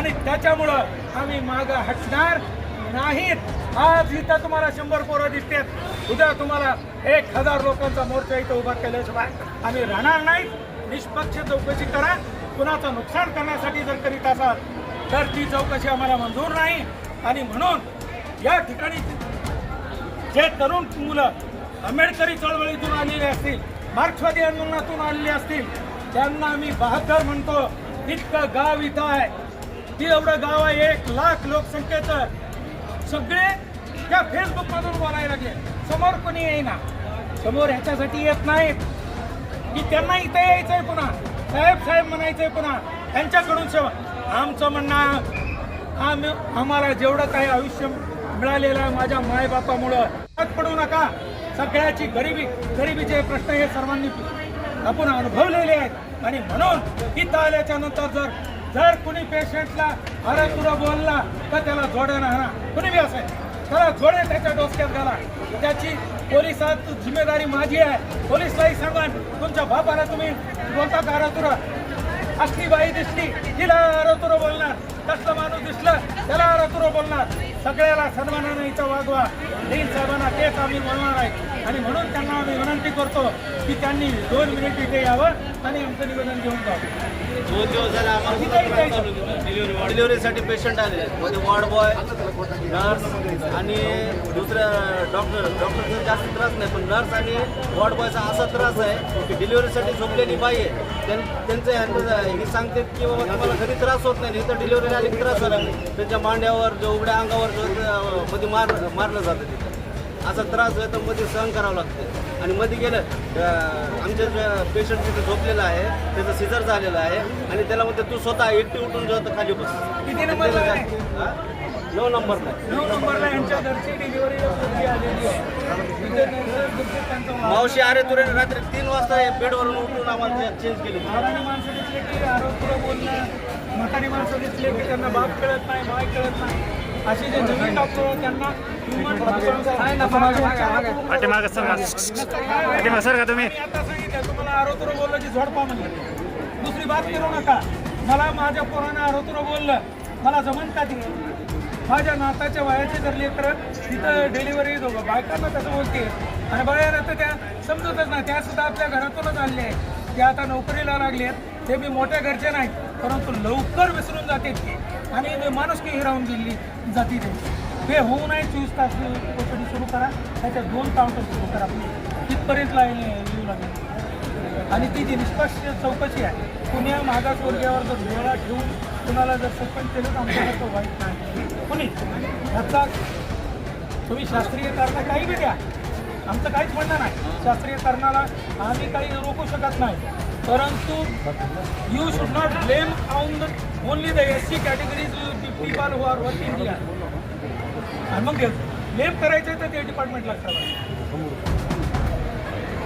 आणि त्याच्यामुळं आम्ही मागं हटणार नाहीत. आज इथं तुम्हाला शंभर पोरं दिसतात. उद्या तुम्हाला एक हजार लोकांचा मोर्चा इथं उभा केल्याशिवाय आम्ही राहणार नाही निष्पक्ष चौकशी करा. कुणाचं नुकसान करण्यासाठी जर करीत असाल तर ती चौकशी आम्हाला मंजूर नाही. आणि म्हणून या ठिकाणी जे तरुण मुलं आंबेडकरी चळवळीतून आलेले असतील मार्क्सवादी आंदोलनातून आलेले असतील त्यांना आम्ही बहादर म्हणतो इतकं गाव इथं आहे. एवढं गाव आहे एक लाख लोकसंख्येचं. सगळे त्या फेसबुकमधून बोलायला लागले. समोर कोणी येईना. समोर ह्याच्यासाठी येत नाहीत. की त्यांना इथं यायचंय पुन्हा. साहेब साहेब म्हणायचंय पुन्हा. त्यांच्याकडून सेवा आमचं म्हणणं आम्ही आम्हाला जेवढं काही आयुष्य मिळालेलं आहे माझ्या मायबापामुळं हात पडू नका. सगळ्याची गरिबी गरिबीचे प्रश्न हे सर्वांनी आपण अनुभवलेले आहेत. आणि म्हणून इथं आल्याच्यानंतर जर जर कुणी पेशंटला अरे तुला बोलला तर त्याला जोड्यानं आणा कुणी बी असेल. त्याला जोडे त्याच्या डोसक्यात घाला. त्याची पोलिसात जिम्मेदारी माझी आहे. पोलिसलाही सांगा तुमच्या बापाला तुम्ही बोलता का अरे तुरा असली बाई दिसली तिला अरतुर बोलणार. कसलं माणूस दिसलं? त्याला अरतुर बोलणार. सगळ्याला सन्मानाने इथं वागवा. देईन साहेबांना तेच आम्ही बोलणार आहे. आणि म्हणून त्यांना आम्ही विनंती करतो की त्यांनी दोन मिनिट इथे यावं आणि आमचं निवेदन घेऊन जावं. दोन दिवस झाले आम्हाला डिलिव्हरीसाठी पेशंट आले. वॉर्ड बॉय नर्स आणि दुसऱ्या डॉक्टर डॉक्टरचा जास्त त्रास नाही पण नर्स आणि वॉर्ड बॉयचा असा त्रास आहे की डिलिव्हरीसाठी झोपलेली बाई आहे. त्यां- त्यांचे हे सांगते की बाबा तुम्हाला घरी त्रास होत नाही इथं डिलिव्हरी झाला त्यांच्या मांड्यावर जो उघड्या अंगावर जो मध्ये मार मारलं जातं तिथं असा त्रास आहे तर मध्ये सहन करावं लागतं आणि मध्ये गेलं आमच्या पेशंट तिथे झोपलेला आहे त्याचं सिजर झालेलं आहे आणि त्याला म्हणते तू स्वतः एकटी उठून जातं खाली बस किती? हा? नऊ नंबरला. नऊ नंबरला यांच्या घरची डिलिव्हरी आलेली आहे. तिथे nurses बिर्सेस त्यांचं वाहन- मावशी अरे तुरे रात्री तीन वाजता हे बेडवरून उठून आम्हाला चेंज केली. लहान माणसं दिसले की आरोग्य बोलणं. म्हातारी माणसं दिसले की त्यांना बाप कळत नाही माय कळत नाही. असे जे नवीन डॉक्टर आहेत त्यांना human पाठीमागं सरका. पाठीमागं सरका तुम्ही. मी आता सांगितलं तुम्हाला आरोतुरो बोललं की झोडपा म्हणलं. दुसरी बात करू नका. मला माझ्या पोरानं आरोतुरो बोललं. मला जमन का ती? माझ्या नाताच्या वयाचे जर लेकर तिथं डिलिव्हरी दोघं बायकांना तसं बोलते आणि बाहेर तर त्या समजतच नाही त्या सुद्धा आपल्या घरातूनच आणले आहेत. त्या आता नोकरीला लागले आहेत ते बी मोठ्या घरचे नाहीत परंतु लवकर विसरून जाते ते. आणि माणुसकी हिरावून गेली जाती ते. हे होऊ नये चोवीस तास कोठडी सुरू करा त्याच्या दोन काउंटर सुरू करा. तिथपर्यंत लाईन येऊ लागेल. आणि ती जी निष्पक्ष चौकशी आहे पुण्या मागासवर्गीयावर जर डोळा ठेवून कुणाला जर सस्पेंड केलं तर तो वाईट नाही. कुणी? ह्याचा तुम्ही शास्त्रीय कारण काही बी द्या. आमचं काहीच म्हणणं नाही. शास्त्रीय कारणाला आम्ही काही रोखू शकत नाही. परंतु you should not blame on the only the S C categories people who are working India आणि मग ब्लेम करायचं तर ते डिपार्टमेंट लागतात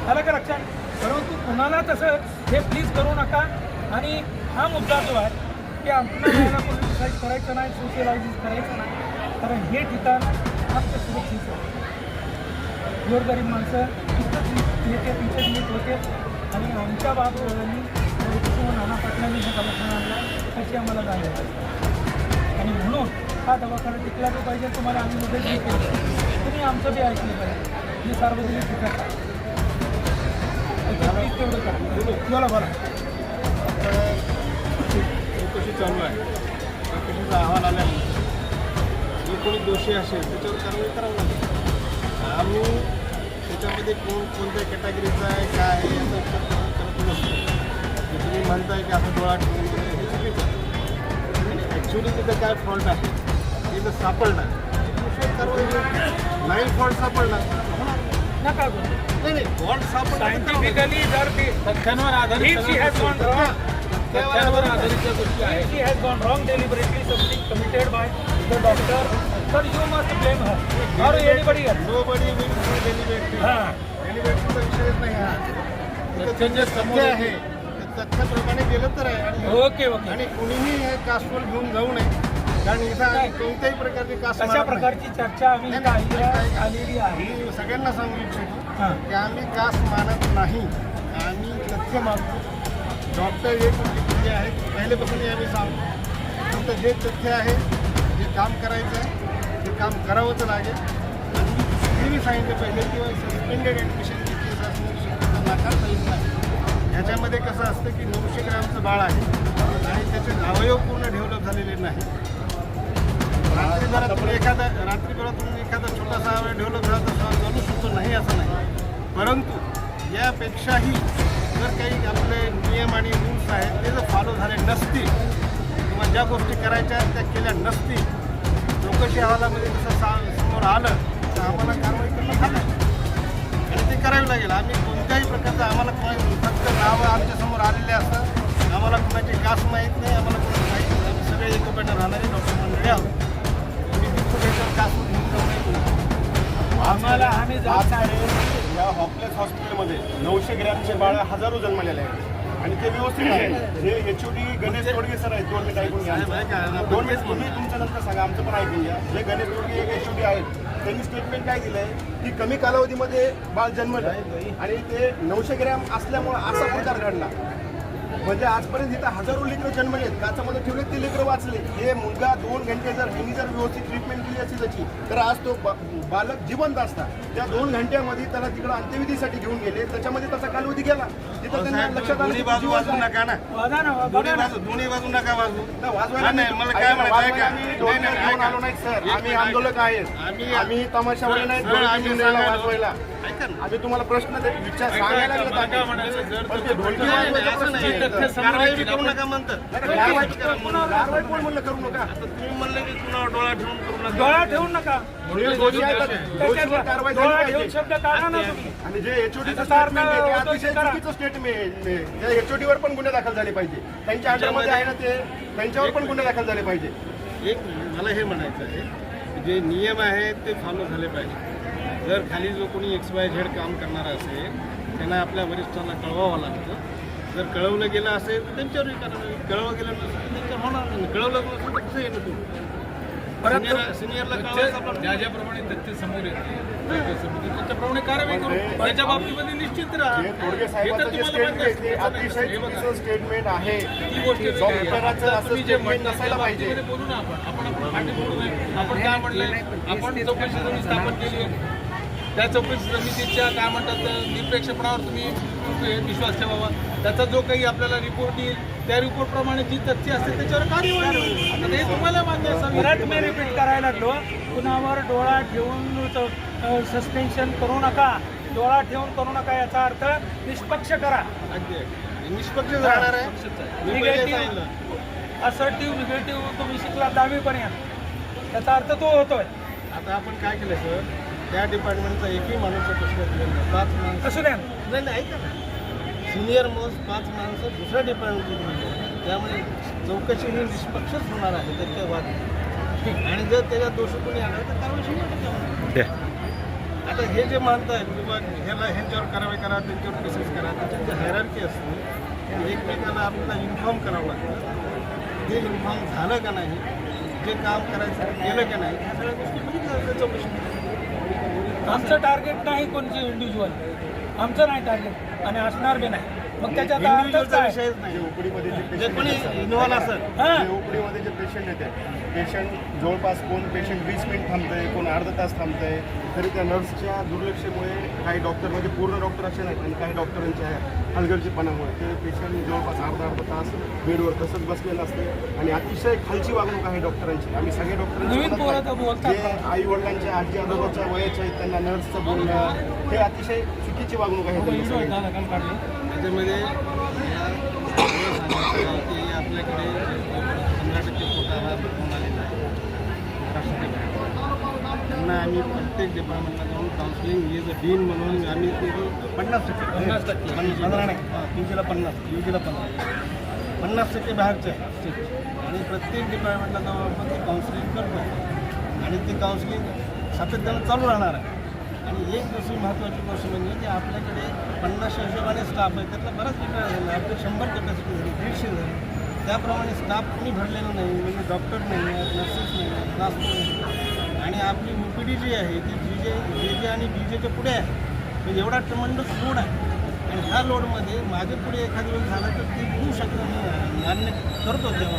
आलं का लक्षात परंतु कुणाला तसं हे प्लीज करू नका. आणि हा मुद्दा जो आहे की आपल्याला कोणी करायचं नाही सोशलायझिंग करायचं नाही. कारण हे ठिकाण फक्त सुरक्षित आहे. गोरगरीब माणसं इथंच येते तिथेच नीट होते. आणि आमच्या बाबतीने नाना पाटलांनी हा दवाखाना आणला त्याची आम्हाला जाणीव आहे. आणि म्हणून हा दवाखाना टिकला तो पाहिजे तुम्हाला आम्ही मदत ही केली तुम्ही आमचं बी ऐकलं पाहिजे. मी सार्वजनिक ठिकाण. तेवढं करा. बोला बोला. चौकशी चालू आहे? चौकशीचा अहवाल आल्यानंतर जो कोणी दोषी असेल? त्याच्यावर कारवाई करावी लागेल. आम्ही त्याच्यामध्ये कोण कोणत्या कॅटेगरीचा आहे काय आहे याचा विचार करत नसतो. तुम्ही म्हणताय की आपण डोळा ठेवून हे चुकीचं ॲक्च्युली तिथं काय फॉल्ट आहे? ते जर सापडणार. कारवाई. नाही. फॉल्ट सापडणार. नका करू. नाही नाही फॉल्ट सापडणार सायंटिफिकली जर ती तथ्यांवर आधारित तथ्यांवर आधारित गोष्टी आहेत if she has gone wrong deliberately, something committed by the doctor, sir, you must blame her. Or anybody else. Nobody will delivery हा. डेलिव्हरीचा विषयच नाही. हा त्याचं जे आहे. ते तथ्याप्रमाणे गेलं तर आहे. आणि ओके ओके. आणि कुणीही हे घेऊन जाऊ नये. कारण इथं आम्ही कोणत्याही प्रकारची कास्ट अशा. प्रकारची चर्चा आम्ही आलेली- आहे. सगळ्यांना सांगू इच्छितो. की आम्ही कास्ट मानत नाही. आम्ही तथ्य मानतो डॉक्टर एक जे आहे पहिल्यापासून आम्ही सांगतो फक्त जे तथ्य आहे जे काम करायचं आहे ते काम करावंच लागेल. आणि हे मी सांगितलं पहिले किंवा सस्पेंडेड ॲडमिशनची केस असणं नाकार नाही ह्याच्यामध्ये कसं असतं की नऊशे ग्रामचं बाळ आहे आणि त्याचे अवयव पूर्ण डेव्हलप झालेले नाही. रात्रीभरात एखादा रात्रीभरातून एखादा छोटासा अवयव डेव्हलप झाला तर सहज चालू शकतो नाही असं नाही. परंतु यापेक्षाही जर काही आपले नियम आणि रूल्स आहेत ते जर फॉलो झाले नसतील किंवा ज्या गोष्टी करायच्या आहेत त्या केल्या नसतील चौकशी अहवालामध्ये जसं सा समोर आलं तर आम्हाला कारवाई करणं झालं आणि ते करावी लागेल. आम्ही कोणत्याही प्रकारचं आम्हाला कोणा फक्त नावं आमच्यासमोर आलेले असतात. आम्हाला कोणाची कास माहीत नाही आम्हाला कोणाची माहीत नाही. आम्ही सगळे एकोप्यानं राहणारे डॉक्टर मंडळी आहोत. आम्ही बिलकुल याच्यावर कास घेऊन जाऊ नये आम्हाला आम्ही जात आहे या हॉपलेस हॉस्पिटलमध्ये नऊशे ग्रॅमचे बाळ हजारो जन्मलेले आहेत. आणि ते व्यवस्थित आहे. जे H O D Ganesh तोडगे sir आहेत. दोन मिनिट ऐकून घ्या. दोन मिनिट तुम्ही तुमच्या नंतर सांगा. आमचं पण ऐकून घ्या. जे गणेश तोडगे एक एच ओ डी आहेत. त्यांनी स्टेटमेंट काय दिलंय? की कमी कालावधीमध्ये बाळ जन्मलं. आणि ते नऊशे ग्रॅम असल्यामुळे असा प्रकार घडला. म्हणजे आजपर्यंत इथं हजारो लेकरं जन्मले आहेत. काचामध्ये ठेवले ते लेकरं वाचले. हे मुलगा दोन घंटे जर ह्यांनी जर व्यवस्थित ट्रीटमेंट केली असती त्याची तर आज तो बा- बालक जिवंत असता. त्या दोन घंट्यामध्ये त्याला तिकडं अंत्यविधीसाठी घेऊन गेले. त्याच्यामध्ये त्याचा कालावधी गेला. तो जिवंत आहे. नका ना. दोन्ही ना. बाजू दोन्ही बाजू नका बाजू नाही, वाजवायला नाही. मला काय म्हणायचं आहे का? नाही, नाही. आलो नाही सर आम्ही आंदोलक आहेत. आम्ही- तमाशावाले नाही आम्ही वाजवायला. आम्ही तुम्हाला प्रश्न विचार सांगायला डोळा ठेवून नका. आणि जे अर्थ स्टेटमेंट एचओडीवर पण गुन्हे दाखल झाले पाहिजे. त्यांच्या अंडरमध्ये आहे ना ते त्यांच्यावर पण गुन्हे दाखल झाले पाहिजे. एक मला हे म्हणायचं आहे जे नियम आहेत ते फॉलो झाले पाहिजे. जर खाली जो कोणी एक्स वाय झेड काम करणारा असेल त्यांना आपल्या वरिष्ठांना कळवावं लागतं. जर कळवलं गेलं असेल तर त्यांच्यावरही कारवाई कळवलं गेलं नसेल तर त्यांच्यावर होणार नाही. कळवलं नसेल तर कसं येणं तुम्ही परंतु ज्या ज्याप्रमाणे तथ्य समोर येते त्याच्याप्रमाणे कारवाई करू. त्याच्या बाबतीमध्ये निश्चित राहा. हे स्टेटमेंट आहे. ते हे गोष्ट बोलू ना आपण. आपण आपण काय म्हणलंय? आपण चौकशी स्थापन केली आहे. त्या चौकशी समितीच्या काय म्हणतात निरपेक्षपणावर तुम्ही विश्वास ठेवावा. त्याचा जो काही आपल्याला रिपोर्ट येईल त्या रिपोर्ट प्रमाणे जी तथ्य असतील त्याच्यावर कार्यवाही होईल. आता ते तुम्हाला मान्य असावी परत मी रिपीट करायला लागलो. कुणावर डोळा ठेवून सस्पेन्शन करू नका. डोळा ठेवून करू नका याचा अर्थ निष्पक्ष करा. निष्पक्ष राहणार आहे. निगेटिव्ह असर्टिव्ह निगेटिव्ह तुम्ही शिकला दहावीपर्यंत. त्याचा अर्थ तो होतोय. आता आपण काय केलं सर? त्या डिपार्टमेंटचा एकही माणूस प्रश्न दिलेला नाही. पाच माणसं. असू द्या. नाही नाही ऐका ना. सिनियर मोस्ट पाच माणसं दुसऱ्या डिपार्टमेंटची दिलेली आहेत. त्यामुळे चौकशी ही निष्पक्षच होणार आहे त्यात काही वाद. आणि जर त्याच्यात दोष कोणी आला तर कारवाई शंभर टक्के होणार. आता हे जे मानतायत की बा ह्याला ह्यांच्यावर कारवाई करा त्यांच्यावर केसेस करा त्याच्यात जे हायरार्की असते. ती एकमेकांना आपल्याला इन्फॉर्म करावं लागतं. ते इन्फॉर्म झालं का नाही? जे काम करायचं केलं का नाही? ह्या सगळ्या गोष्टी बघितल्या चौकशी आमचं टार्गेट नाही कोणची इंडिव्हिज्युअल आमचं नाही टार्गेट आणि असणार बी नाही. मग त्याच्यात अर्थच काय? विषयच जे नाही जे जे पेशंट कोणी येतात, असेल. हा. जे पेशंट येतात. पेशंट जवळपास कोण पेशंट वीस मिनिट थांबतंय कोण अर्धा तास थांबतंय तरी त्या नर्सच्या दुर्लक्षामुळे काही डॉक्टर म्हणजे पूर्ण डॉक्टर असे नाहीत आणि काही डॉक्टरांच्या हलगर्जीपणामुळे ते पेशंट जवळपास अर्धा अर्धा तास बेडवर तसंच बसलेलं असतं आणि अतिशय खालची वागणूक आहे डॉक्टरांची आम्ही सगळे नवीन डॉक्टर पोरं तर बोलतात. जे आई वडिलांच्या आजी आजोबाच्या वयाच्या आहेत त्यांना नर्सचं बोलणं हे अतिशय चुकीची वागणूक आहे सगळ्यांची. आहे की आपल्याकडे पंधरा टक्के कोटा हा भरपूर आलेला आहे. महाराष्ट्राच्या. त्यांना आम्ही प्रत्येक डिपार्टमेंटला जाऊन काउन्सिलिंग हे जर डीन म्हणून आम्ही ते पन्नास टक्के पन्नास टक्के. पंधरा नाही तीनशेला पन्नास तीनशेला पन्नास. पन्नास टक्के बाहेरचे. आणि प्रत्येक डिपार्टमेंटला जाऊन आपण ते काउन्सिलिंग करतो आणि ते काउन्सिलिंग सातत्यानं चालू राहणार आहे. आणि एक दुसरी महत्त्वाची गोष्ट म्हणजे की आपल्याकडे पन्नासच्या हिशोबाने स्टाफ आहे त्यातला बराच विकास झाला. आपले शंभर कॅपॅसिटी झाली दीडशे झाली. त्याप्रमाणे स्टाफ कोणी भरलेला नाही. म्हणजे डॉक्टर नाही आहेत नर्सेस नाही आहेत नाही आणि आपली ओ पी डी जी आहे ती जी जे जे जे आणि बी जेच्या पुढे आहे म्हणजे एवढा ट्रमंडस लोड आहे. आणि ह्या लोडमध्ये मागे पुढे एखादी वेळ झालं तर ते होऊ शकतं नाही. मान्य करतो तेव्हा.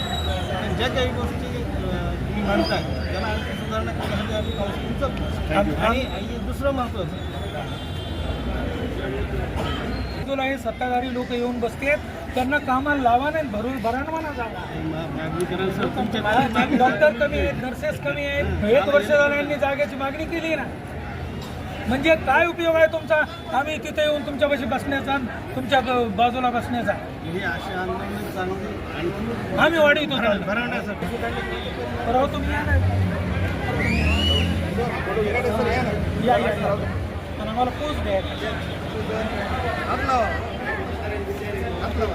पण ज्या काही गोष्टी तुम्ही म्हणताय त्याला आणखी सुधारणा करण्यासाठी आम्ही काउन्सिलिंग आणि दुसरं महत्त्वाचं बाजूला हे सत्ताधारी लोक येऊन बसतेत त्यांना कामाला लावा नाही भरून भरण म्हणा जागा सर तुमच्या डॉक्टर कमी आहेत नर्सेस कमी आहेत. एक वर्ष झाल्यांनी जागेची मागणी केली ना. म्हणजे काय उपयोग आहे तुमचा? आम्ही तिथे येऊन तुमच्यापाशी बसण्याचा तुमच्या बाजूला बसण्याचा. आम्ही वाढवतो भरवण्यासाठी हो, तुम्ही या ना. या आम्हाला पोच द्या. आपला आपला